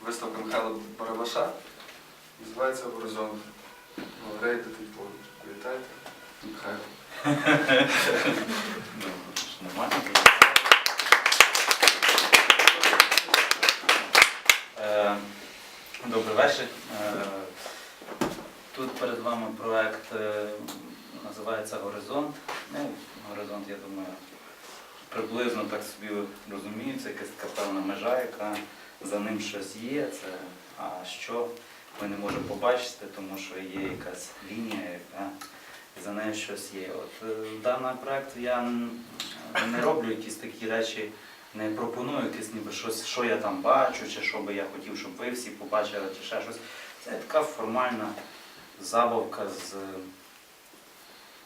Виставка Михайла Барабаша. Називається Горизонт. Рейди типу. Вітайте. Михайло. Ну, Нормально. Е, Добрий вечір. Е, Тут перед вами проект е, називається Горизонт. Ну, горизонт, я думаю, приблизно так собі розумію, це якась така певна межа, яка за ним щось є. Це, а що ми не можемо побачити, тому що є якась лінія, яка за нею щось є. От е, даний проект я не роблю якісь такі речі, не пропоную якесь ніби щось, що я там бачу, чи що би я хотів, щоб ви всі побачили, чи ще щось. Це така формальна забавка з е,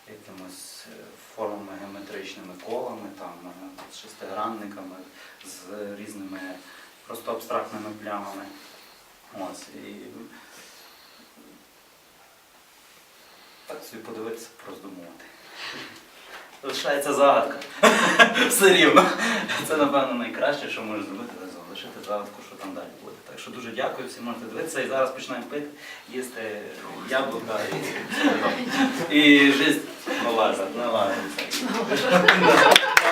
якимось е, формами геометричними колами, там, з шестигранниками, з просто абстрактними плямами. Ось, і так собі подивитися, роздумувати. Лишається загадка. Все рівно. Це, напевно, найкраще, що може зробити, залишити загадку, що там далі буде. Так що дуже дякую, всі можете дивитися. І зараз починаємо пити, їсти яблука і, і життя налазить.